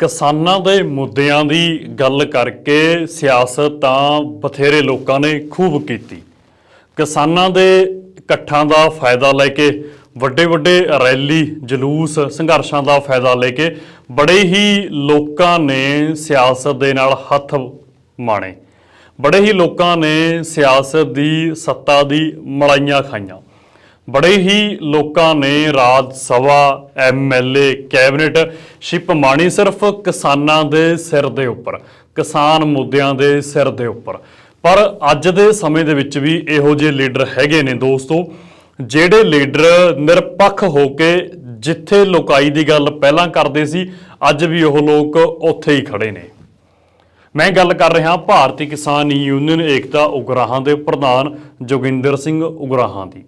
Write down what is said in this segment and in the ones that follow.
ਕਿਸਾਨਾਂ ਦੇ ਮੁੱਦਿਆਂ ਦੀ ਗੱਲ ਕਰਕੇ ਸਿਆਸਤ ਤਾਂ ਬਥੇਰੇ ਲੋਕਾਂ ਨੇ ਖੂਬ ਕੀਤੀ। ਕਿਸਾਨਾਂ ਦੇ ਇਕੱਠਾਂ ਦਾ ਫਾਇਦਾ ਲੈ ਕੇ ਵੱਡੇ ਵੱਡੇ ਰੈਲੀ, ਜਲੂਸ, ਸੰਘਰਸ਼ਾਂ ਦਾ ਫਾਇਦਾ ਲੈ ਕੇ ਬੜੇ ਹੀ ਲੋਕਾਂ ਨੇ ਸਿਆਸਤ ਦੇ ਨਾਲ ਹੱਥ ਮਾਣੇ ਬੜੇ ਹੀ ਲੋਕਾਂ ਨੇ ਸਿਆਸਤ ਦੀ, ਸੱਤਾ ਦੀ ਮਲਾਈਆਂ ਖਾਈਆਂ। ਬੜੇ ਹੀ ਲੋਕਾਂ ਨੇ ਰਾਜ ਸਭਾ ਐਮਐਲਏ ਕੈਬਨਿਟ, ਸ਼ਿਪ ਮਾਣੀ ਸਿਰਫ ਕਿਸਾਨਾਂ ਦੇ ਸਿਰ ਦੇ ਉੱਪਰ, ਕਿਸਾਨ ਮੁੱਦਿਆਂ ਦੇ ਸਿਰ ਦੇ ਉੱਪਰ। ਪਰ ਅੱਜ ਦੇ ਸਮੇਂ ਦੇ ਵਿੱਚ ਵੀ ਇਹੋ ਜਿਹੇ ਲੀਡਰ ਹੈਗੇ ਨੇ ਦੋਸਤੋ, ਜਿਹੜੇ ਲੀਡਰ ਨਿਰਪੱਖ ਹੋ ਕੇ ਜਿੱਥੇ ਲੋਕਾਈ ਦੀ ਗੱਲ ਪਹਿਲਾਂ ਕਰਦੇ ਸੀ, ਅੱਜ ਵੀ ਉਹ ਲੋਕ ਉੱਥੇ ਹੀ ਖੜੇ ਨੇ। ਮੈਂ ਗੱਲ ਕਰ ਰਿਹਾ ਭਾਰਤੀ ਕਿਸਾਨ ਯੂਨੀਅਨ ਏਕਤਾ ਉਗਰਾਹਾਂ ਦੇ ਪ੍ਰਧਾਨ ਜੋਗਿੰਦਰ ਸਿੰਘ ਉਗਰਾਹਾਂ ਦੀ।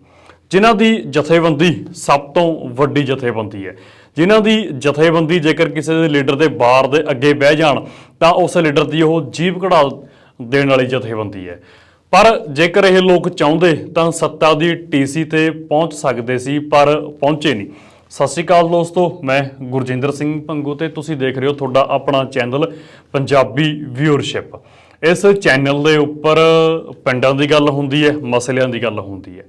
ਜਿਨ੍ਹਾਂ ਦੀ ਜਥੇਬੰਦੀ ਸਭ ਤੋਂ ਵੱਡੀ ਜਥੇਬੰਦੀ ਹੈ। ਜਿਨ੍ਹਾਂ ਦੀ ਜਥੇਬੰਦੀ ਜੇਕਰ ਕਿਸੇ ਦੇ ਲੀਡਰ ਦੇ ਬਾਰ ਦੇ ਅੱਗੇ ਬਹਿ ਜਾਣ, ਤਾਂ ਉਸ ਲੀਡਰ ਦੀ ਉਹ ਜੀਭ ਕਢਾ ਦੇਣ ਵਾਲੀ ਜਥੇਬੰਦੀ ਹੈ। ਪਰ ਜੇਕਰ ਇਹ ਲੋਕ ਚਾਹੁੰਦੇ, ਤਾਂ ਸੱਤਾ ਦੀ ਟੀਸੀ ਤੇ ਪਹੁੰਚ ਸਕਦੇ ਸੀ, ਪਰ ਪਹੁੰਚੇ ਨਹੀਂ। ਸਤਿ ਸ਼੍ਰੀ ਅਕਾਲ ਦੋਸਤੋ, ਮੈਂ ਗੁਰਜਿੰਦਰ ਸਿੰਘ ਭੰਗੂ ਤੇ ਤੁਸੀਂ ਦੇਖ ਰਹੇ ਹੋ ਤੁਹਾਡਾ ਆਪਣਾ ਚੈਨਲ ਪੰਜਾਬੀ ਵਿਊਅਰਸ਼ਿਪ। ਇਸ ਚੈਨਲ ਦੇ ਉੱਪਰ ਪਿੰਡਾਂ ਦੀ ਗੱਲ ਹੁੰਦੀ ਹੈ, ਮਸਲਿਆਂ ਦੀ ਗੱਲ ਹੁੰਦੀ ਹੈ।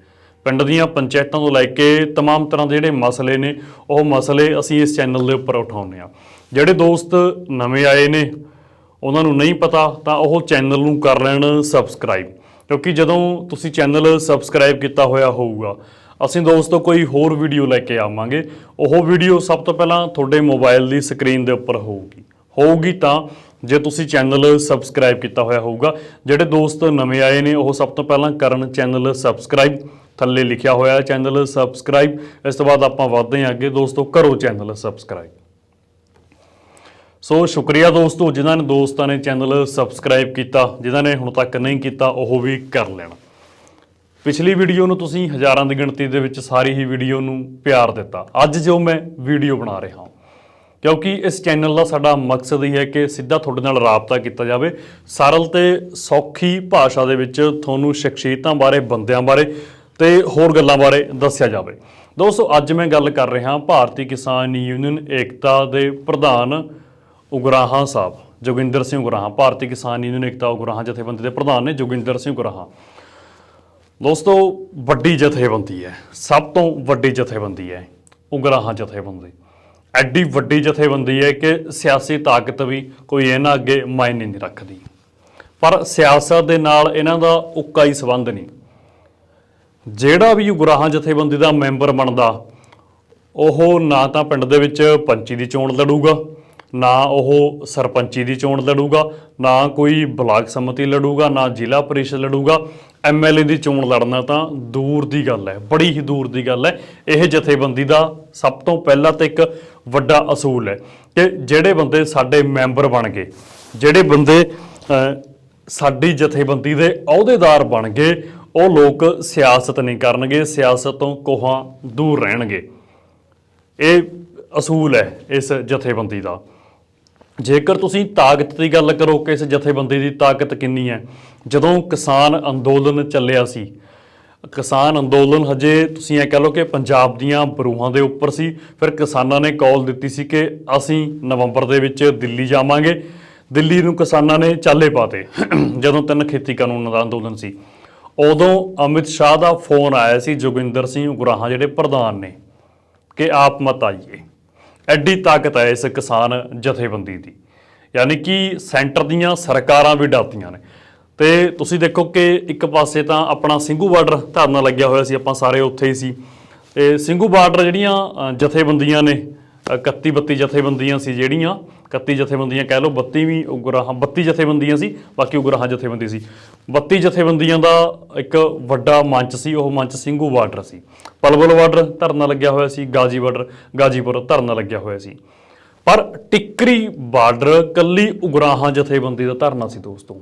ਪਿੰਡ ਦੀਆਂ ਪੰਚਾਇਤਾਂ ਤੋਂ ਲੈ ਕੇ तमाम ਤਰ੍ਹਾਂ ਦੇ ਜਿਹੜੇ ਮਸਲੇ ਨੇ ਉਹ ਮਸਲੇ ਅਸੀਂ ਇਸ ਚੈਨਲ ਦੇ ਉੱਪਰ ਉਠਾਉਂਦੇ ਆ ਜਿਹੜੇ ਦੋਸਤ ਨਵੇਂ ਆਏ ਨੇ ਉਹਨਾਂ ਨੂੰ ਨਹੀਂ ਪਤਾ ਤਾਂ ਉਹ ਚੈਨਲ ਨੂੰ ਕਰ ਲੈਣ ਸਬਸਕ੍ਰਾਈਬ ਕਿਉਂਕਿ ਜਦੋਂ ਤੁਸੀਂ ਚੈਨਲ ਸਬਸਕ੍ਰਾਈਬ ਕੀਤਾ ਹੋਇਆ ਹੋਊਗਾ ਅਸੀਂ ਦੋਸਤੋ ਕੋਈ ਹੋਰ ਵੀਡੀਓ ਲੈ ਕੇ ਆਵਾਂਗੇ ਉਹ ਵੀਡੀਓ ਸਭ ਤੋਂ ਪਹਿਲਾਂ ਤੁਹਾਡੇ ਮੋਬਾਈਲ ਦੀ ਸਕਰੀਨ ਦੇ ਉੱਪਰ ਹੋਊਗੀ ਹੋਊਗੀ ਤਾਂ ਜੇ ਤੁਸੀਂ ਚੈਨਲ ਸਬਸਕ੍ਰਾਈਬ ਕੀਤਾ ਹੋਇਆ ਹੋਊਗਾ ਜਿਹੜੇ ਦੋਸਤ ਨਵੇਂ ਆਏ ਨੇ ਉਹ ਸਭ ਤੋਂ ਪਹਿਲਾਂ ਕਰਨ ਚੈਨਲ ਸਬਸਕ੍ਰਾਈਬ ਥੱਲੇ ਲਿਖਿਆ ਹੋਇਆ ਹੈ ਚੈਨਲ ਸਬਸਕ੍ਰਾਈਬ। ਇਸ ਤੋਂ ਬਾਅਦ ਆਪਾਂ ਵਧਦੇ ਹਾਂ ਅੱਗੇ। ਦੋਸਤੋ, ਕਰੋ ਚੈਨਲ ਸਬਸਕ੍ਰਾਈਬ। ਸੋ, ਸ਼ੁਕਰੀਆ ਦੋਸਤੋ, ਜਿਨ੍ਹਾਂ ਨੇ ਦੋਸਤਾਂ ਨੇ ਚੈਨਲ ਸਬਸਕ੍ਰਾਈਬ ਕੀਤਾ, ਜਿਨ੍ਹਾਂ ਨੇ ਹੁਣ ਤੱਕ ਨਹੀਂ ਕੀਤਾ, ਉਹ ਵੀ ਕਰ ਲੈਣਾ। ਪਿਛਲੀ ਵੀਡੀਓ ਨੂੰ ਤੁਸੀਂ ਹਜ਼ਾਰਾਂ ਦੀ ਗਿਣਤੀ ਦੇ ਵਿੱਚ ਸਾਰੀ ਹੀ ਵੀਡੀਓ ਨੂੰ ਪਿਆਰ ਦਿੱਤਾ। ਅੱਜ ਜੋ ਮੈਂ ਵੀਡੀਓ ਬਣਾ ਰਿਹਾ ਹਾਂ, ਕਿਉਂਕਿ ਇਸ ਚੈਨਲ ਦਾ ਸਾਡਾ ਮਕਸਦ ਹੀ ਹੈ ਕਿ ਸਿੱਧਾ ਤੁਹਾਡੇ ਨਾਲ ਰਾਬਤਾ ਕੀਤਾ ਜਾਵੇ। ਸਰਲ ਤੇ ਸੌਖੀ ਭਾਸ਼ਾ ਦੇ ਵਿੱਚ ਤੁਹਾਨੂੰ ਸ਼ਖਸੀਅਤਾਂ ਬਾਰੇ, ਬੰਦਿਆਂ ਬਾਰੇ ਤੇ ਹੋਰ ਗੱਲਾਂ ਬਾਰੇ ਦੱਸਿਆ ਜਾਵੇ। ਦੋਸਤੋ, ਅੱਜ ਮੈਂ ਗੱਲ ਕਰ ਰਿਹਾ ਭਾਰਤੀ ਕਿਸਾਨ ਯੂਨੀਅਨ ਏਕਤਾ ਦੇ ਪ੍ਰਧਾਨ ਉਗਰਾਹਾਂ ਸਾਹਿਬ, ਜੋਗਿੰਦਰ ਸਿੰਘ ਉਗਰਾਹਾਂ। ਭਾਰਤੀ ਕਿਸਾਨ ਯੂਨੀਅਨ ਏਕਤਾ ਉਗਰਾਹਾਂ ਜਥੇਬੰਦੀ ਦੇ ਪ੍ਰਧਾਨ ਨੇ ਜੋਗਿੰਦਰ ਸਿੰਘ ਉਗਰਾਹਾਂ। ਦੋਸਤੋ, ਵੱਡੀ ਜਥੇਬੰਦੀ ਹੈ, ਸਭ ਤੋਂ ਵੱਡੀ ਜਥੇਬੰਦੀ ਹੈ ਉਗਰਾਹਾਂ ਜਥੇਬੰਦੀ। ਐਡੀ ਵੱਡੀ ਜਥੇਬੰਦੀ ਹੈ ਕਿ ਸਿਆਸੀ ਤਾਕਤ ਵੀ ਕੋਈ ਇਹਨਾਂ ਅੱਗੇ ਮਾਇਨੇ ਨਹੀਂ ਰੱਖਦੀ। ਪਰ ਸਿਆਸਤ ਦੇ ਨਾਲ ਇਹਨਾਂ ਦਾ ਉੱਕਾ ਹੀ ਸੰਬੰਧ ਨਹੀਂ। ਜਿਹੜਾ ਵੀ ਉਗਰਾਹਾਂ ਜਥੇਬੰਦੀ ਦਾ ਮੈਂਬਰ ਬਣਦਾ, ਉਹ ਨਾ ਤਾਂ ਪਿੰਡ ਦੇ ਵਿੱਚ ਪੰਚੀ ਦੀ ਚੋਣ ਲੜੂਗਾ, ਨਾ ਉਹ ਸਰਪੰਚੀ ਦੀ ਚੋਣ ਲੜੂਗਾ, ਨਾ ਕੋਈ ਬਲਾਕ ਸੰਮਤੀ ਲੜੂਗਾ, ਨਾ ਜ਼ਿਲ੍ਹਾ ਪਰਿਸ਼ਦ ਲੜੂਗਾ। ਐਮਐਲਏ ਦੀ ਚੋਣ ਲੜਨਾ ਤਾਂ ਦੂਰ ਦੀ ਗੱਲ ਹੈ, ਬੜੀ ਹੀ ਦੂਰ ਦੀ ਗੱਲ ਹੈ। ਇਹ ਜਥੇਬੰਦੀ ਦਾ ਸਭ ਤੋਂ ਪਹਿਲਾ ਤੇ ਇੱਕ ਵੱਡਾ ਅਸੂਲ ਹੈ ਕਿ ਜਿਹੜੇ ਬੰਦੇ ਸਾਡੇ ਮੈਂਬਰ ਬਣ ਗਏ, ਜਿਹੜੇ ਬੰਦੇ ਸਾਡੀ ਜਥੇਬੰਦੀ ਦੇ ਅਹੁਦੇਦਾਰ ਬਣ ਗਏ ਉਹ ਲੋਕ ਸਿਆਸਤ ਨਹੀਂ ਕਰਨਗੇ, ਸਿਆਸਤ ਤੋਂ ਕੋਹਾਂ ਦੂਰ ਰਹਿਣਗੇ। ਇਹ ਅਸੂਲ ਹੈ ਇਸ ਜਥੇਬੰਦੀ ਦਾ। ਜੇਕਰ ਤੁਸੀਂ ਤਾਕਤ ਦੀ ਗੱਲ ਕਰੋ ਕਿ ਇਸ ਜਥੇਬੰਦੀ ਦੀ ਤਾਕਤ ਕਿੰਨੀ ਹੈ, ਜਦੋਂ ਕਿਸਾਨ ਅੰਦੋਲਨ ਚੱਲਿਆ ਸੀ, ਕਿਸਾਨ ਅੰਦੋਲਨ ਹਜੇ ਤੁਸੀਂ ਇਹ ਕਹ ਲਓ ਕਿ ਪੰਜਾਬ ਦੀਆਂ ਬਰੂਹਾਂ ਦੇ ਉੱਪਰ ਸੀ, ਫਿਰ ਕਿਸਾਨਾਂ ਨੇ ਕਾਲ ਦਿੱਤੀ ਸੀ ਕਿ ਅਸੀਂ ਨਵੰਬਰ ਦੇ ਵਿੱਚ ਦਿੱਲੀ ਜਾਵਾਂਗੇ। ਦਿੱਲੀ ਨੂੰ ਕਿਸਾਨਾਂ ਨੇ ਚਾਲੇ ਪਾਤੇ ਜਦੋਂ ਤਿੰਨ ਖੇਤੀ ਕਾਨੂੰਨ ਦਾ ਅੰਦੋਲਨ ਸੀ। ਉਦੋਂ ਅਮਿਤ ਸ਼ਾਹ ਦਾ ਫੋਨ ਆਇਆ ਸੀ, ਜੋਗਿੰਦਰ ਸਿੰਘ ਉਗਰਾਹਾਂ ਜਿਹੜੇ ਪ੍ਰਧਾਨ ਨੇ, ਕਿ ਆਪ ਮਤ ਆਈਏ। ਐਡੀ ਤਾਕਤ ਹੈ ਇਸ ਕਿਸਾਨ ਜਥੇਬੰਦੀ ਦੀ। ਯਾਨੀ ਕਿ ਸੈਂਟਰ ਦੀਆਂ ਸਰਕਾਰਾਂ ਵੀ ਡਰਦੀਆਂ ਨੇ। ਤੇ ਤੁਸੀਂ ਦੇਖੋ ਕਿ ਇੱਕ ਪਾਸੇ ਤਾਂ ਆਪਣਾ ਸਿੰਘੂ ਬਾਰਡਰ ਧਰਨਾ ਲੱਗਿਆ ਹੋਇਆ ਸੀ, ਆਪਾਂ ਸਾਰੇ ਉੱਥੇ ਹੀ ਸੀ। ਤੇ ਸਿੰਘੂ ਬਾਰਡਰ ਜਿਹੜੀਆਂ ਜਥੇਬੰਦੀਆਂ ਨੇ 31 32 ਜਥੇਬੰਦੀਆਂ ਸੀ ਜਿਹੜੀਆਂ 31 ਜਥੇਬੰਦੀਆਂ ਕਹਿ ਲਓ 32 ਵੀ ਉਗਰਾਹਾਂ 32 ਜਥੇਬੰਦੀਆਂ ਸੀ, ਬਾਕੀ ਉਗਰਾਹਾਂ ਜਥੇਬੰਦੀ ਸੀ। 32 ਜਥੇਬੰਦੀਆਂ ਦਾ ਇੱਕ ਵੱਡਾ ਮੰਚ ਸੀ, ਉਹ ਮੰਚ ਸਿੰਘੂ ਬਾਰਡਰ ਸੀ। ਪਲਵਲ ਬਾਰਡਰ ਧਰਨਾ ਲੱਗਿਆ ਹੋਇਆ ਸੀ, ਗਾਜੀ ਬਾਰਡਰ, ਗਾਜੀਪੁਰ ਧਰਨਾ ਲੱਗਿਆ ਹੋਇਆ ਸੀ। ਪਰ ਟਿੱਕਰੀ ਬਾਰਡਰ ਕੱਲੀ ਉਗਰਾਹਾਂ ਜਥੇਬੰਦੀ ਦਾ ਧਰਨਾ ਸੀ ਦੋਸਤੋ।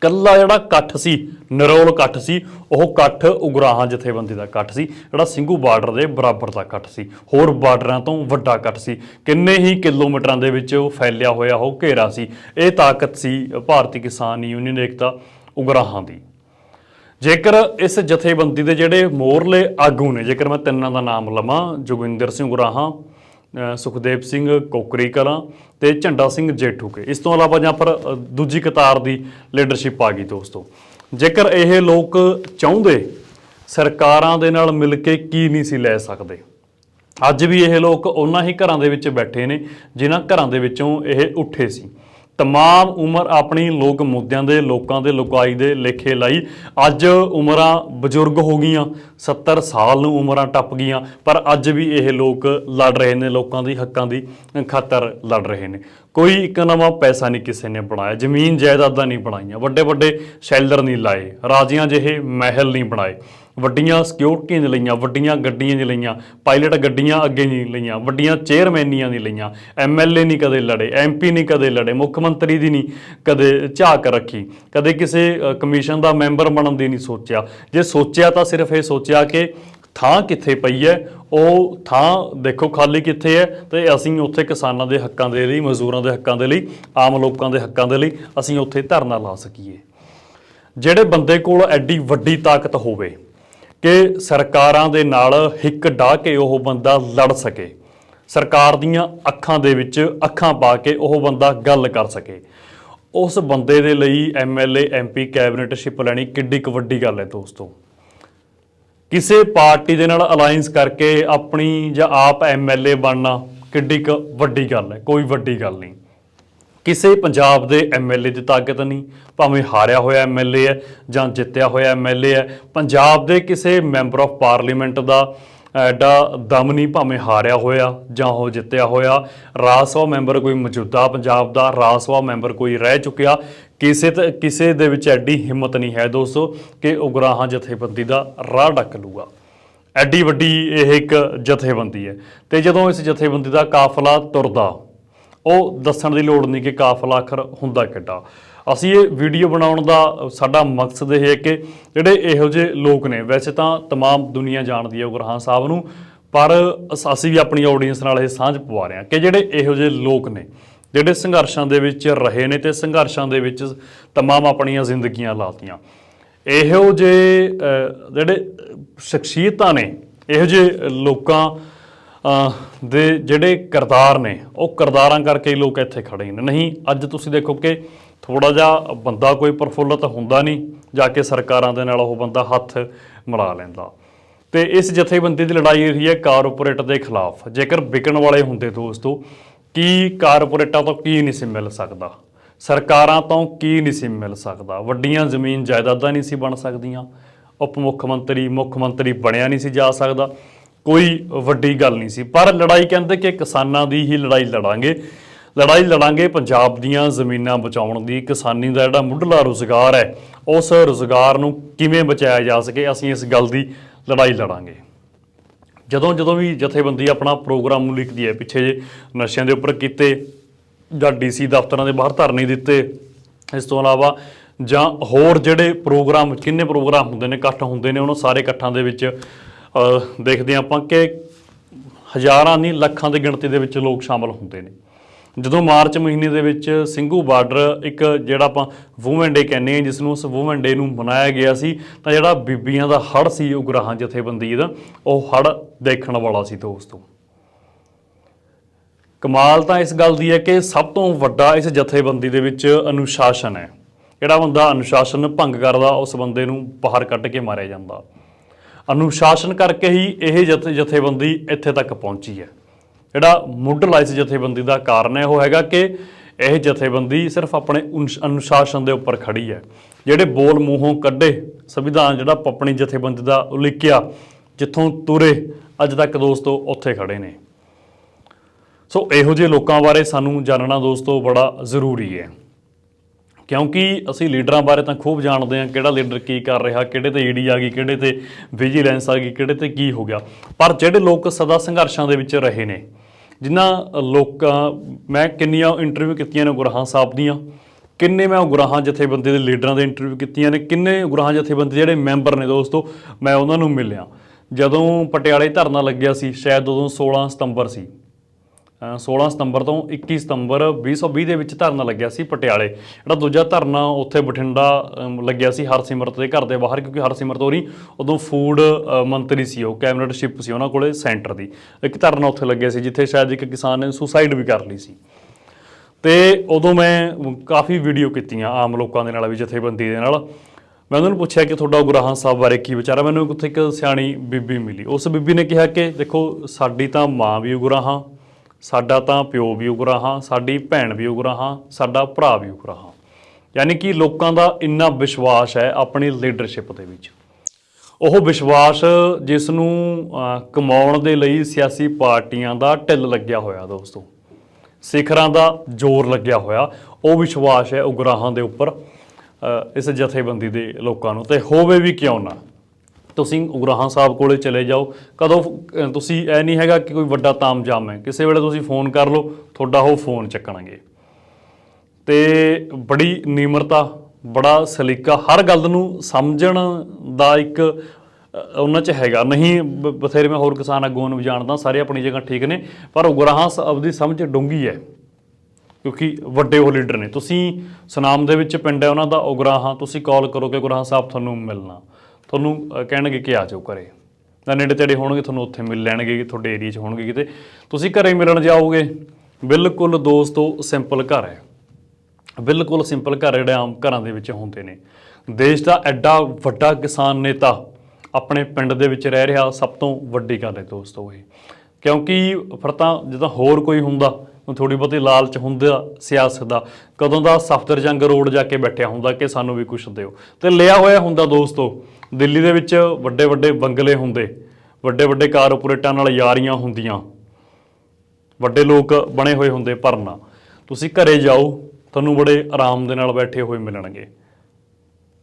ਕੱਲਾ ਜਿਹੜਾ ਇਕੱਠ ਸੀ, ਨਰੋਲ ਇਕੱਠ ਸੀ, ਉਹ ਇਕੱਠ ਉਗਰਾਹਾਂ ਜਥੇਬੰਦੀ ਦਾ ਇਕੱਠ ਸੀ, ਜਿਹੜਾ ਸਿੰਘੂ ਬਾਰਡਰ ਦੇ ਬਰਾਬਰ ਦਾ ਇਕੱਠ ਸੀ। ਹੋਰ ਬਾਰਡਰਾਂ ਤੋਂ ਵੱਡਾ ਇਕੱਠ ਸੀ। ਕਿੰਨੇ ਹੀ ਕਿਲੋਮੀਟਰਾਂ ਦੇ ਵਿੱਚ ਉਹ ਫੈਲਿਆ ਹੋਇਆ ਉਹ ਘੇਰਾ ਸੀ, ਇਹ ਤਾਕਤ ਸੀ ਭਾਰਤੀ ਕਿਸਾਨ ਯੂਨੀਅਨ ਏਕਤਾ ਉਗਰਾਹਾਂ ਦੀ। ਜੇਕਰ ਇਸ ਜਥੇਬੰਦੀ ਦੇ ਜਿਹੜੇ ਮੋਰਲੇ ਆਗੂ ਨੇ, ਜੇਕਰ ਮੈਂ ਤਿੰਨਾਂ ਦਾ ਨਾਮ ਲਵਾਂ, ਜੋਗਿੰਦਰ ਸਿੰਘ ਉਗਰਾਹਾਂ ਸੁਖਦੇਵ ਸਿੰਘ ਕੋਕਰੀ ਕਲਾਂ ਤੇ ਝੰਡਾ ਸਿੰਘ ਜੇਠੂਕੇ ਇਸ ਤੋਂ ਇਲਾਵਾ ਜਾਂ ਫਿਰ ਦੂਜੀ ਕਤਾਰ ਦੀ ਲੀਡਰਸ਼ਿਪ ਆ ਗਈ ਦੋਸਤੋ। ਜੇਕਰ ਇਹ ਲੋਕ ਚਾਹੁੰਦੇ ਸਰਕਾਰਾਂ ਦੇ ਨਾਲ ਮਿਲ ਕੇ ਕੀ ਨਹੀਂ ਸੀ ਲੈ ਸਕਦੇ। ਅੱਜ ਵੀ ਇਹ ਲੋਕ ਉਹਨਾਂ ਹੀ ਘਰਾਂ ਦੇ ਵਿੱਚ ਬੈਠੇ ਨੇ, ਜਿਨ੍ਹਾਂ ਘਰਾਂ ਦੇ ਵਿੱਚੋਂ ਇਹ ਉੱਠੇ ਸੀ। ਤਮਾਮ ਉਮਰ ਆਪਣੀ ਲੋਕ ਮੁੱਦਿਆਂ ਦੇ ਲੋਕਾਂ ਦੇ ਲੁਕਾਈ ਦੇ ਲੇਖੇ ਲਾਈ ਅੱਜ ਉਮਰਾਂ ਬਜ਼ੁਰਗ ਹੋ ਗਈਆਂ 70 ਸਾਲ ਨੂੰ ਉਮਰਾਂ ਟੱਪ ਗਈਆਂ ਪਰ ਅੱਜ ਵੀ ਇਹ ਲੋਕ ਲੜ ਰਹੇ ਨੇ ਲੋਕਾਂ ਦੀ ਹੱਕਾਂ ਦੀ ਖਾਤਰ ਲੜ ਰਹੇ ਨੇ ਕੋਈ ਇੱਕ ਨਵਾਂ ਪੈਸਾ ਨਹੀਂ ਕਿਸੇ ਨੇ ਬਣਾਇਆ ਜ਼ਮੀਨ ਜਾਇਦਾਦਾਂ ਨਹੀਂ ਬਣਾਈਆਂ ਵੱਡੇ ਵੱਡੇ ਸ਼ੈਲਰ ਨਹੀਂ ਲਾਏ ਰਾਜਿਆਂ ਜਿਹੇ ਮਹਿਲ ਨਹੀਂ ਬਣਾਏ ਵੱਡੀਆਂ ਸਿਕਿਉਰਟੀਆਂ ਨਹੀਂ ਲਈਆਂ, ਵੱਡੀਆਂ ਗੱਡੀਆਂ ਨਹੀਂ ਲਈਆਂ ਪਾਇਲਟ ਗੱਡੀਆਂ ਅੱਗੇ ਨਹੀਂ ਲਈਆਂ, ਵੱਡੀਆਂ ਚੇਅਰਮੈਨੀਆਂ ਨਹੀਂ ਲਈਆਂ ਐਮਐਲਏ ਨਹੀਂ ਕਦੇ ਲੜੇ ਐਮਪੀ ਨਹੀਂ ਕਦੇ ਲੜੇ, ਮੁੱਖ ਮੰਤਰੀ ਦੀ ਨਹੀਂ ਕਦੇ ਝਾਕ ਰੱਖੀ, ਕਦੇ ਕਿਸੇ ਕਮਿਸ਼ਨ ਦਾ ਮੈਂਬਰ ਬਣਨ ਦੀ ਨਹੀਂ ਸੋਚਿਆ। ਜੇ ਸੋਚਿਆ ਤਾਂ ਸਿਰਫ ਇਹ ਸੋਚਿਆ ਕਿ ਥਾਂ ਕਿੱਥੇ ਪਈ ਹੈ, ਉਹ ਥਾਂ ਦੇਖੋ ਖਾਲੀ ਕਿੱਥੇ ਹੈ ਤੇ ਅਸੀਂ ਉੱਥੇ ਕਿਸਾਨਾਂ ਦੇ ਹੱਕਾਂ ਦੇ ਲਈ, ਮਜ਼ਦੂਰਾਂ ਦੇ ਹੱਕਾਂ ਦੇ ਲਈ, ਆਮ ਲੋਕਾਂ ਦੇ ਹੱਕਾਂ ਦੇ ਲਈ ਅਸੀਂ ਉੱਥੇ ਧਰਨਾ ਲਾ ਸਕੀਏ। ਜਿਹੜੇ ਬੰਦੇ ਕੋਲ ਐਡੀ ਵੱਡੀ ਤਾਕਤ ਹੋਵੇ ਕਿ ਸਰਕਾਰਾਂ ਦੇ ਨਾਲ ਹਿੱਕ ਢਾ ਕੇ ਉਹ ਬੰਦਾ ਲੜ ਸਕੇ। ਸਰਕਾਰ ਦੀਆਂ ਅੱਖਾਂ ਦੇ ਵਿੱਚ ਅੱਖਾਂ ਪਾ ਕੇ ਉਹ ਬੰਦਾ ਗੱਲ ਕਰ ਸਕੇ। ਉਸ ਬੰਦੇ ਦੇ ਲਈ ਐਮਐਲਏ ਐਮਪੀ ਕੈਬਨਿਟਸ਼ਿਪ ਲੈਣੀ ਕਿੱਡੀ ਕੁ ਵੱਡੀ ਗੱਲ ਹੈ ਦੋਸਤੋ। ਕਿਸੇ ਪਾਰਟੀ ਦੇ ਨਾਲ ਅਲਾਈਅੰਸ ਕਰਕੇ ਆਪਣੀ ਜਾਂ ਆਪ ਐਮਐਲਏ ਬਣਨਾ ਕਿੱਡੀ ਕੁ ਵੱਡੀ ਗੱਲ ਹੈ, ਕੋਈ ਵੱਡੀ ਗੱਲ ਨਹੀਂ। ਕਿਸੇ ਪੰਜਾਬ ਦੇ ਐਮਐਲਏ ਦੀ ਤਾਕਤ ਨਹੀਂ, ਭਾਵੇਂ ਹਾਰਿਆ ਹੋਇਆ ਐਮਐਲਏ ਹੈ ਜਾਂ ਜਿੱਤਿਆ ਹੋਇਆ ਐਮਐਲਏ ਹੈ, ਪੰਜਾਬ ਦੇ ਕਿਸੇ ਮੈਂਬਰ ਆਫ ਪਾਰਲੀਮੈਂਟ ਦਾ ਐਡਾ ਦਮ ਨਹੀਂ, ਭਾਵੇਂ ਹਾਰਿਆ ਹੋਇਆ ਜਾਂ ਉਹ ਜਿੱਤਿਆ ਹੋਇਆ। ਰਾਜ ਸਭਾ ਮੈਂਬਰ ਕੋਈ ਮੌਜੂਦਾ ਪੰਜਾਬ ਦਾ ਰਾਜ ਸਭਾ ਮੈਂਬਰ ਕੋਈ ਰਹਿ ਚੁੱਕਿਆ। ਕਿਸੇ ਤੇ, ਕਿਸੇ ਦੇ ਵਿੱਚ ਐਡੀ ਹਿੰਮਤ ਨਹੀਂ ਹੈ ਦੋਸਤੋ ਕਿ ਉਗਰਾਹਾਂ ਜਥੇਬੰਦੀ ਦਾ ਰਾਹ ਡੱਕ ਲੂਗਾ ਐਡੀ ਵੱਡੀ ਇਹ ਇੱਕ ਜਥੇਬੰਦੀ ਹੈ। ਤੇ ਜਦੋਂ ਇਸ ਜਥੇਬੰਦੀ ਦਾ ਕਾਫਲਾ ਤੁਰਦਾ ਉਹ ਦੱਸਣ ਦੀ ਲੋੜ ਨਹੀਂ ਕਿ ਕਾਫਲਾ ਆਖਰ ਹੁੰਦਾ ਕਿੱਡਾ। ਅਸੀਂ ਇਹ ਵੀਡੀਓ ਬਣਾਉਣ ਦਾ ਸਾਡਾ ਮਕਸਦ ਇਹ ਹੈ ਕਿ ਜਿਹੜੇ ਇਹੋ ਜਿਹੇ ਲੋਕ ਨੇ, ਵੈਸੇ ਤਾਂ तमाम ਦੁਨੀਆ ਜਾਣਦੀ ਹੈ ਗੁਰਹਾਨ ਸਾਹਿਬ ਨੂੰ, ਪਰ ਅਸੀਂ ਵੀ ਆਪਣੀ ਆਡੀਅנס ਨਾਲ ਇਹ ਸਾਂਝ ਪਵਾ ਰਹੇ ਹਾਂ ਕਿ ਜਿਹੜੇ ਇਹੋ ਜਿਹੇ ਲੋਕ ਨੇ, ਜਿਹੜੇ ਸੰਘਰਸ਼ਾਂ ਦੇ ਵਿੱਚ ਰਹੇ ਨੇ ਤੇ ਸੰਘਰਸ਼ਾਂ ਦੇ ਵਿੱਚ तमाम ਆਪਣੀਆਂ ਜ਼ਿੰਦਗੀਆਂ ਲਾਤੀਆਂ। ਇਹੋ ਜਿਹੇ ਜਿਹੜੇ ਸ਼ਖਸੀਅਤਾਂ ਨੇ, ਇਹੋ ਜਿਹੇ ਲੋਕਾਂ ਦੇ ਜਿਹੜੇ ਕਿਰਦਾਰ ਨੇ, ਉਹ ਕਿਰਦਾਰਾਂ ਕਰਕੇ ਹੀ ਲੋਕ ਇੱਥੇ ਖੜੇ ਨੇ। ਨਹੀਂ, ਅੱਜ ਤੁਸੀਂ ਦੇਖੋ ਕਿ ਥੋੜਾ ਜਿਹਾ ਬੰਦਾ ਕੋਈ ਪ੍ਰਫੁੱਲਤ ਹੁੰਦਾ ਨਹੀਂ, ਜਾ ਕੇ ਸਰਕਾਰਾਂ ਦੇ ਨਾਲ ਉਹ ਬੰਦਾ ਹੱਥ ਮਿਲਾ ਲੈਂਦਾ। ਤੇ ਇਸ ਜਥੇਬੰਦੀ ਦੀ ਲੜਾਈ ਰਹੀ ਹੈ ਕਾਰਪੋਰੇਟ ਦੇ ਖਿਲਾਫ। ਜੇਕਰ ਵਿਕਣ ਵਾਲੇ ਹੁੰਦੇ ਦੋਸਤੋ, ਕੀ ਕਾਰਪੋਰੇਟਾਂ ਤੋਂ ਕੀ ਨਹੀਂ ਸੀ ਮਿਲ ਸਕਦਾ? ਸਰਕਾਰਾਂ ਤੋਂ ਕੀ ਨਹੀਂ ਸੀ ਮਿਲ ਸਕਦਾ? ਵੱਡੀਆਂ ਜ਼ਮੀਨ ਜਾਇਦਾਦਾਂ ਨਹੀਂ ਸੀ ਬਣ ਸਕਦੀਆਂ। ਉਪ ਮੁੱਖ ਮੰਤਰੀ ਮੁੱਖ ਮੰਤਰੀ ਬਣਿਆ ਨਹੀਂ ਸੀ ਜਾ ਸਕਦਾ। ਕੋਈ ਵੱਡੀ ਗੱਲ ਨਹੀਂ ਸੀ। ਪਰ ਲੜਾਈ ਕਹਿੰਦੇ ਕਿ ਕਿਸਾਨਾਂ ਦੀ ਹੀ ਲੜਾਈ ਲੜਾਂਗੇ। ਲੜਾਈ ਲੜਾਂਗੇ ਪੰਜਾਬ ਦੀਆਂ ਜ਼ਮੀਨਾਂ ਬਚਾਉਣ ਦੀ। ਕਿਸਾਨੀ ਦਾ ਜਿਹੜਾ ਮੁੱਢਲਾ ਰੁਜ਼ਗਾਰ ਹੈ, ਉਸ ਰੁਜ਼ਗਾਰ ਨੂੰ ਕਿਵੇਂ ਬਚਾਇਆ ਜਾ ਸਕੇ, ਅਸੀਂ ਇਸ ਗੱਲ ਦੀ ਲੜਾਈ ਲੜਾਂਗੇ। ਜਦੋਂ ਜਦੋਂ ਵੀ ਜਥੇਬੰਦੀ ਆਪਣਾ ਪ੍ਰੋਗਰਾਮ ਨੂੰ ਲਿਖਦੀ ਹੈ, ਪਿੱਛੇ ਜੇ ਨਸ਼ਿਆਂ ਦੇ ਉੱਪਰ ਕੀਤੇ ਜਾਂ ਡੀਸੀ ਦਫ਼ਤਰਾਂ ਦੇ ਬਾਹਰ ਧਰਨੇ ਦਿੱਤੇ, ਇਸ ਤੋਂ ਇਲਾਵਾ ਜਾਂ ਹੋਰ ਜਿਹੜੇ ਪ੍ਰੋਗਰਾਮ, ਕਿੰਨੇ ਪ੍ਰੋਗਰਾਮ ਹੁੰਦੇ ਨੇ, ਇਕੱਠ ਹੁੰਦੇ ਨੇ, ਉਹਨਾਂ ਸਾਰੇ ਇਕੱਠਾਂ ਦੇ ਵਿੱਚ ਦੇਖਦੇ ਹਾਂ ਆਪਾਂ ਕਿ ਹਜ਼ਾਰਾਂ ਨਹੀਂ, ਲੱਖਾਂ ਦੀ ਗਿਣਤੀ ਦੇ ਵਿੱਚ ਲੋਕ ਸ਼ਾਮਲ ਹੁੰਦੇ ਨੇ। ਜਦੋਂ ਮਾਰਚ ਮਹੀਨੇ ਦੇ ਵਿੱਚ ਸਿੰਘੂ ਬਾਰਡਰ ਇੱਕ ਜਿਹੜਾ ਆਪਾਂ ਵੂਮਨ ਡੇ ਕਹਿੰਦੇ ਆ ਜਿਸ ਨੂੰ ਉਸ ਵੂਮਨ ਡੇ ਨੂੰ ਮਨਾਇਆ ਗਿਆ ਸੀ, ਤਾਂ ਜਿਹੜਾ ਬੀਬੀਆਂ ਦਾ ਹੜ ਸੀ ਉਗਰਾਹਾਂ ਜਥੇਬੰਦੀ ਦਾ, ਉਹ ਹੜ ਦੇਖਣ ਵਾਲਾ ਸੀ ਦੋਸਤੋ। ਕਮਾਲ ਤਾਂ ਇਸ ਗੱਲ ਦੀ ਹੈ ਕਿ ਸਭ ਤੋਂ ਵੱਡਾ ਇਸ ਜਥੇਬੰਦੀ ਦੇ ਵਿੱਚ ਅਨੁਸ਼ਾਸਨ ਹੈ। ਜਿਹੜਾ ਬੰਦਾ ਅਨੁਸ਼ਾਸਨ ਭੰਗ ਕਰਦਾ, ਉਸ ਬੰਦੇ ਨੂੰ ਬਾਹਰ ਕੱਢ ਕੇ ਮਾਰਿਆ ਜਾਂਦਾ। ਅਨੁਸ਼ਾਸਨ ਕਰਕੇ ਹੀ ਇਹ ਜਥ, ਜਥੇਬੰਦੀ ਇੱਥੇ ਤੱਕ ਪਹੁੰਚੀ ਹੈ। ਜਿਹੜਾ ਮੁੱਢਲਾ ਇਸ ਜਥੇਬੰਦੀ ਦਾ ਕਾਰਨ ਹੈ, ਉਹ ਹੈਗਾ ਕਿ ਇਹ ਜਥੇਬੰਦੀ ਸਿਰਫ ਆਪਣੇ ਅਨੁਸ਼ਾਸਨ ਦੇ ਉੱਪਰ ਖੜੀ ਹੈ। ਜਿਹੜੇ ਬੋਲ ਮੂੰਹੋਂ ਕੱਢੇ, ਸੰਵਿਧਾਨ ਜਿਹੜਾ ਆਪਣੀ ਜਥੇਬੰਦੀ ਦਾ ਉਲੀਕਿਆ, ਜਿੱਥੋਂ ਤੁਰੇ, ਅੱਜ ਤੱਕ ਦੋਸਤੋ ਉੱਥੇ ਖੜੇ ਨੇ। ਸੋ ਇਹੋ ਜਿਹੇ ਲੋਕਾਂ ਬਾਰੇ ਸਾਨੂੰ ਜਾਣਨਾ ਦੋਸਤੋ ਬੜਾ ਜ਼ਰੂਰੀ ਹੈ। ਕਿਉਂਕਿ ਅਸੀਂ ਲੀਡਰਾਂ ਬਾਰੇ ਤਾਂ ਖੂਬ ਜਾਣਦੇ ਹਾਂ ਕਿਹੜਾ ਲੀਡਰ ਕੀ ਕਰ ਰਿਹਾ, ਕਿਹੜੇ ਤੇ ਈਡੀ ਆ ਗਈ, ਕਿਹੜੇ ਤੇ ਵਿਜੀਲੈਂਸ ਆ ਗਈ, ਕਿਹੜੇ ਤੇ ਕੀ ਹੋ ਗਿਆ। ਪਰ ਜਿਹੜੇ ਲੋਕ ਸਦਾ ਸੰਘਰਸ਼ਾਂ ਦੇ ਵਿੱਚ ਰਹੇ ਨੇ, ਜਿਨ੍ਹਾਂ ਲੋਕਾਂ, ਮੈਂ ਕਿੰਨੀਆਂ ਇੰਟਰਵਿਊ ਕੀਤੀਆਂ ਨੇ ਗੁਰਹਾਂ ਸਾਹਿਬ ਦੀਆਂ, ਕਿੰਨੇ ਮੈਂ ਗੁਰਹਾਂ ਜਥੇਬੰਦੀ ਦੇ ਲੀਡਰਾਂ ਦੇ ਇੰਟਰਵਿਊ ਕੀਤੀਆਂ ਨੇ, ਕਿੰਨੇ ਗੁਰਹਾਂ ਜਥੇਬੰਦੀ ਦੇ ਜਿਹੜੇ ਮੈਂਬਰ ਨੇ ਦੋਸਤੋ, ਮੈਂ ਉਹਨਾਂ ਨੂੰ ਮਿਲਿਆ। ਜਦੋਂ ਪਟਿਆਲੇ ਧਰਨਾ ਲੱਗਿਆ ਸੀ, ਸ਼ਾਇਦ ਉਦੋਂ 16 ਸਤੰਬਰ ਸੀ। 16 ਸਤੰਬਰ ਤੋਂ 21 ਸਤੰਬਰ 2020 ਦੇ ਵਿੱਚ ਧਰਨਾ ਲੱਗਿਆ ਸੀ ਪਟਿਆਲੇ। ਜਿਹੜਾ ਦੂਜਾ ਧਰਨਾ ਉੱਥੇ ਬਠਿੰਡਾ ਲੱਗਿਆ ਸੀ ਹਰਸਿਮਰਤ ਦੇ ਘਰ ਦੇ ਬਾਹਰ ਕਿਉਂਕਿ ਹਰਸਿਮਰਤ ਹੋਰੀ ਉਦੋਂ ਫੂਡ ਮੰਤਰੀ ਸੀ ਉਹ ਕੈਬਨਿਟਸ਼ਿਪ ਸੀ ਉਹਨਾਂ ਕੋਲੇ ਸੈਂਟਰ ਦੀ। ਇੱਕ ਧਰਨਾ ਉੱਥੇ ਲੱਗਿਆ ਸੀ ਜਿੱਥੇ ਸ਼ਾਇਦ ਇੱਕ ਕਿਸਾਨ ਨੇ ਸੁਸਾਈਡ ਵੀ ਕਰ ਲਈ ਸੀ। ਤੇ ਉਦੋਂ ਮੈਂ ਕਾਫੀ ਵੀਡੀਓ ਕੀਤੀਆਂ ਆਮ ਲੋਕਾਂ ਦੇ ਨਾਲ, ਵੀ ਜਥੇਬੰਦੀ ਦੇ ਨਾਲ। ਮੈਂ ਉਹਨਾਂ ਨੂੰ ਪੁੱਛਿਆ ਕਿ ਤੁਹਾਡਾ ਗੁਰਾਹਾਂ ਸਾਹਿਬ ਬਾਰੇ ਕੀ ਵਿਚਾਰ ਹੈ? ਮੈਨੂੰ ਉੱਥੇ ਇੱਕ ਸਿਆਣੀ ਬੀਬੀ ਮਿਲੀ। ਉਸ ਬੀਬੀ ਨੇ ਕਿਹਾ ਕਿ ਦੇਖੋ, ਸਾਡੀ ਤਾਂ ਮਾਂ ਵੀ ਉਗਰਾਹਾਂ ਸਾਡਾ ਤਾਂ ਪਿਓ ਵੀ ਉਗਰਾਹਾਂ ਸਾਡੀ ਭੈਣ ਵੀ ਉਗਰਾ ਹਾਂ ਸਾਡਾ ਭਰਾ ਵੀ ਉਗਰਾ ਹਾਂ ਯਾਨੀ ਕਿ ਲੋਕਾਂ ਦਾ ਇੰਨਾ ਵਿਸ਼ਵਾਸ ਹੈ ਆਪਣੀ ਲੀਡਰਸ਼ਿਪ ਦੇ ਵਿੱਚ। ਉਹ ਵਿਸ਼ਵਾਸ ਜਿਸ ਨੂੰ ਕਮਾਉਣ ਦੇ ਲਈ ਸਿਆਸੀ ਪਾਰਟੀਆਂ ਦਾ ਢਿੱਲ ਲੱਗਿਆ ਹੋਇਆ ਦੋਸਤੋ। ਸਿਖਰਾਂ ਦਾ ਜ਼ੋਰ ਲੱਗਿਆ ਹੋਇਆ, ਉਹ ਵਿਸ਼ਵਾਸ ਹੈ ਉਗਰਾਹਾਂ ਦੇ ਉੱਪਰ ਇਸ ਜਥੇਬੰਦੀ ਦੇ ਲੋਕਾਂ ਨੂੰ। ਤੇ ਹੋਵੇ ਵੀ ਕਿਉਂ ਨਾ। ਤੁਸੀਂ ਉਗਰਾਹਾਂ ਸਾਹਿਬ ਕੋਲੇ ਚਲੇ ਜਾਓ। ਕਦੋਂ ਤੁਸੀਂ ਇਹ ਨਹੀਂ ਹੈਗਾ ਕਿ ਕੋਈ ਵੱਡਾ ਤਾਮਝਾਮ ਹੈ। ਕਿਸੇ ਵੇਲੇ ਤੁਸੀਂ ਫੋਨ ਕਰ ਲਓ, ਤੁਹਾਡਾ ਉਹ ਫੋਨ ਚੱਕਣਗੇ। ਤੇ ਬੜੀ ਨਿਮਰਤਾ, ਬੜਾ ਸਲੀਕਾ, ਹਰ ਗੱਲ ਨੂੰ ਸਮਝਣ ਦਾ ਇੱਕ ਉਹਨਾਂ 'ਚ ਹੈਗਾ। ਨਹੀਂ, ਬ- ਬਥੇਰੇ ਮੈਂ ਹੋਰ ਕਿਸਾਨ ਆਗੂਆਂ ਨੂੰ ਵੀ ਜਾਣਦਾ, ਸਾਰੇ ਆਪਣੀ ਜਗ੍ਹਾ ਠੀਕ ਨੇ, ਪਰ ਉਗਰਾਹਾਂ ਸਾਹਿਬ ਦੀ ਸਮਝ ਡੂੰਗੀ ਹੈ, ਕਿਉਂਕਿ ਵੱਡੇ ਉਹ ਲੀਡਰ ਨੇ। ਤੁਸੀਂ ਸੁਨਾਮ ਦੇ ਵਿੱਚ ਪਿੰਡ ਹੈ, ਉਹਨਾਂ ਦਾ ਉਗਰਾਹਾਂ ਤੁਸੀਂ ਕਾਲ ਕਰੋਗੇ ਉਗਰਾਹਾਂ ਸਾਹਿਬ ਤੁਹਾਨੂੰ ਮਿਲਣਾ। ਤੁਹਾਨੂੰ ਕਹਿਣਗੇ ਕਿ ਆ ਜਾਓ ਘਰੇ। ਤਾਂ ਨੇੜੇ ਤੇੜੇ ਹੋਣਗੇ, ਤੁਹਾਨੂੰ ਉੱਥੇ ਮਿਲ ਲੈਣਗੇ ਕਿ ਤੁਹਾਡੇ ਏਰੀਆ 'ਚ ਹੋਣਗੇ ਕਿਤੇ। ਤੁਸੀਂ ਘਰੇ ਮਿਲਣ ਜਾਓਗੇ, ਬਿਲਕੁਲ ਦੋਸਤੋ ਸਿੰਪਲ ਘਰ ਹੈ। ਬਿਲਕੁਲ ਸਿੰਪਲ ਘਰ ਜਿਹੜੇ ਆਮ ਘਰਾਂ ਦੇ ਵਿੱਚ ਹੁੰਦੇ ਨੇ। ਦੇਸ਼ ਦਾ ਐਡਾ ਵੱਡਾ ਕਿਸਾਨ ਨੇਤਾ ਆਪਣੇ ਪਿੰਡ ਦੇ ਵਿੱਚ ਰਹਿ ਰਿਹਾ, ਸਭ ਤੋਂ ਵੱਡੀ ਗੱਲ ਹੈ ਦੋਸਤੋ ਇਹ। ਕਿਉਂਕਿ ਫਿਰ ਤਾਂ ਜਦੋਂ ਹੋਰ ਕੋਈ ਹੁੰਦਾ ਥੋੜੀ ਬਹੁਤੀ ਲਾਲਚ ਹੁੰਦਾ ਸਿਆਸਤ ਦਾ। ਕਦੋਂ ਦਾ ਸਫਦਰਜੰਗ ਰੋਡ ਜਾ ਕੇ ਬੈਠਿਆ ਹੁੰਦਾ ਕਿ ਸਾਨੂੰ ਵੀ ਕੁਝ ਦਿਓ। ਤੇ ਲਿਆ ਹੋਇਆ ਹੁੰਦਾ ਦੋਸਤੋ ਦਿੱਲੀ ਦੇ ਵਿੱਚ ਵੱਡੇ ਵੱਡੇ ਬੰਗਲੇ ਹੁੰਦੇ, ਵੱਡੇ ਵੱਡੇ ਕਾਰਪੋਰੇਟਾਂ ਨਾਲ ਯਾਰੀਆਂ ਹੁੰਦੀਆਂ, ਵੱਡੇ ਲੋਕ ਬਣੇ ਹੋਏ ਹੁੰਦੇ ਭਰਨਾ ਤੁਸੀਂ ਘਰੇ ਜਾਓ, ਤੁਹਾਨੂੰ ਬੜੇ ਆਰਾਮ ਦੇ ਨਾਲ ਬੈਠੇ ਹੋਏ ਮਿਲਣਗੇ।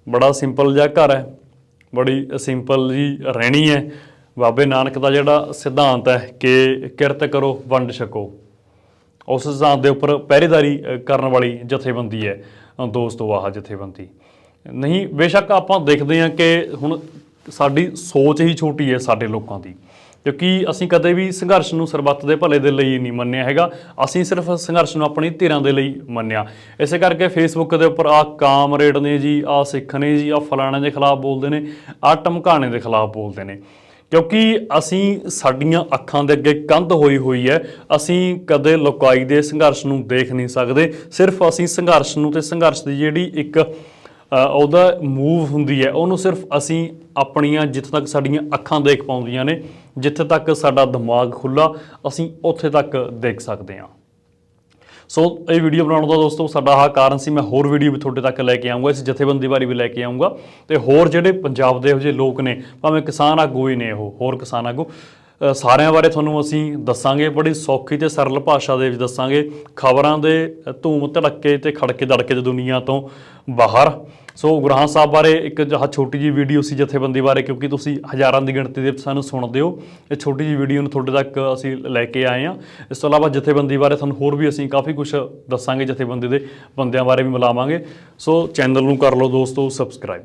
ਬੜਾ ਸਿੰਪਲ ਜਿਹਾ ਘਰ ਹੈ, ਬੜੀ ਸਿੰਪਲ ਜੀ ਰਹਿਣੀ ਹੈ। ਬਾਬੇ ਨਾਨਕ ਦਾ ਜਿਹੜਾ ਸਿਧਾਂਤ ਹੈ ਕਿ ਕਿਰਤ ਕਰੋ, ਵੰਡ ਛਕੋ। ਉਸ ਸਿਧਾਂਤ ਦੇ ਉੱਪਰ ਪਹਿਰੇਦਾਰੀ ਕਰਨ ਵਾਲੀ ਜਥੇਬੰਦੀ ਹੈ ਦੋਸਤੋ ਆਹ ਜਥੇਬੰਦੀ। ਨਹੀਂ, ਬੇਸ਼ੱਕ ਆਪਾਂ ਦੇਖਦੇ ਹਾਂ ਕਿ ਹੁਣ ਸਾਡੀ ਸੋਚ ਹੀ ਛੋਟੀ ਹੈ ਸਾਡੇ ਲੋਕਾਂ ਦੀ। ਕਿਉਂਕਿ ਅਸੀਂ ਕਦੇ ਵੀ ਸੰਘਰਸ਼ ਨੂੰ ਸਰਬੱਤ ਦੇ ਭਲੇ ਦੇ ਲਈ ਨਹੀਂ ਮੰਨਿਆ ਹੈਗਾ। ਅਸੀਂ ਸਿਰਫ ਸੰਘਰਸ਼ ਨੂੰ ਆਪਣੀ ਧਿਰਾਂ ਦੇ ਲਈ ਮੰਨਿਆ। ਇਸੇ ਕਰਕੇ ਫੇਸਬੁੱਕ ਦੇ ਉੱਪਰ ਆ ਕਾਮਰੇਡ ਨੇ ਜੀ ਆ ਸਿੱਖ ਨੇ ਜੀ ਆ ਫਲਾਣੇ ਦੇ ਖਿਲਾਫ ਬੋਲਦੇ ਨੇ ਆ ਟਮਕਾਣੇ ਦੇ ਖਿਲਾਫ ਬੋਲਦੇ ਨੇ। ਕਿਉਂਕਿ ਅਸੀਂ ਸਾਡੀਆਂ ਅੱਖਾਂ ਦੇ ਅੱਗੇ ਕੰਧ ਹੋਈ ਹੋਈ ਹੈ। ਅਸੀਂ ਕਦੇ ਲੋਕਾਈ ਦੇ ਸੰਘਰਸ਼ ਨੂੰ ਦੇਖ ਨਹੀਂ ਸਕਦੇ। ਸਿਰਫ ਅਸੀਂ ਸੰਘਰਸ਼ ਨੂੰ ਤੇ ਸੰਘਰਸ਼ ਦੀ ਜਿਹੜੀ ਇੱਕ ਉਹਦਾ ਮੂਵ ਹੁੰਦੀ ਹੈ। ਉਹਨੂੰ ਸਿਰਫ ਅਸੀਂ ਆਪਣੀਆਂ ਜਿੱਥੇ ਤੱਕ ਸਾਡੀਆਂ ਅੱਖਾਂ ਦੇਖ ਪਾਉਂਦੀਆਂ ਨੇ, ਜਿੱਥੇ ਤੱਕ ਸਾਡਾ ਦਿਮਾਗ ਖੁੱਲਾ ਅਸੀਂ ਉੱਥੇ ਤੱਕ ਦੇਖ ਸਕਦੇ ਹਾਂ। ਸੋ ਇਹ ਵੀਡੀਓ ਬਣਾਉਣ ਦਾ ਦੋਸਤੋ ਸਾਡਾ ਆਹ ਕਾਰਨ ਸੀ। ਮੈਂ ਹੋਰ ਵੀਡੀਓ ਵੀ ਤੁਹਾਡੇ ਤੱਕ ਲੈ ਕੇ ਆਉਂਗਾ ਇਸ ਜਥੇਬੰਦੀ ਬਾਰੇ ਵੀ ਲੈ ਕੇ ਆਉਂਗਾ ਤੇ ਹੋਰ ਜਿਹੜੇ ਪੰਜਾਬ ਦੇ ਇਹੋ ਜਿਹੇ ਲੋਕ ਨੇ, ਭਾਵੇਂ ਕਿਸਾਨ ਆਗੂ ਹੀ ਨੇ ਉਹ, ਹੋਰ ਕਿਸਾਨ ਆਗੂ ਸਾਰਿਆਂ ਬਾਰੇ ਤੁਹਾਨੂੰ ਅਸੀਂ ਦੱਸਾਂਗੇ, ਬੜੀ ਸੌਖੀ ਤੇ ਸਰਲ ਭਾਸ਼ਾ ਦੇ ਵਿੱਚ ਦੱਸਾਂਗੇ। ਖਬਰਾਂ ਦੇ ਧੂਮ ਧੜੱਕੇ ਤੇ ਖੜਕੇ ਦੜਕੇ ਦੀ ਦੁਨੀਆ ਤੋਂ ਬਾਹਰ। ਸੋ ਗੁਰਹਾਂ ਸਾਹਿਬ ਬਾਰੇ ਇੱਕ ਜਹਾ ਛੋਟੀ ਜੀ ਵੀਡੀਓ ਸੀ ਜਥੇਬੰਦੀ ਬਾਰੇ, ਕਿਉਂਕਿ ਤੁਸੀਂ ਹਜ਼ਾਰਾਂ ਦੀ ਗਿਣਤੀ ਦੇ ਵਿੱਚ ਸਾਨੂੰ ਸੁਣਦੇ ਹੋ। ਇਹ ਛੋਟੀ ਜੀ ਵੀਡੀਓ ਨੂੰ ਤੁਹਾਡੇ ਤੱਕ ਅਸੀਂ ਲੈ ਕੇ ਆਏ ਹਾਂ। ਇਸ ਤੋਂ ਇਲਾਵਾ ਜਥੇਬੰਦੀ ਬਾਰੇ ਤੁਹਾਨੂੰ ਹੋਰ ਵੀ ਅਸੀਂ ਕਾਫੀ ਕੁਝ ਦੱਸਾਂਗੇ, ਜਥੇਬੰਦੀ ਦੇ ਬੰਦਿਆਂ ਬਾਰੇ ਵੀ ਮਿਲਾਵਾਂਗੇ। ਸੋ ਚੈਨਲ ਨੂੰ ਕਰ ਲਓ ਦੋਸਤੋ, ਸਬਸਕ੍ਰਾਈਬ।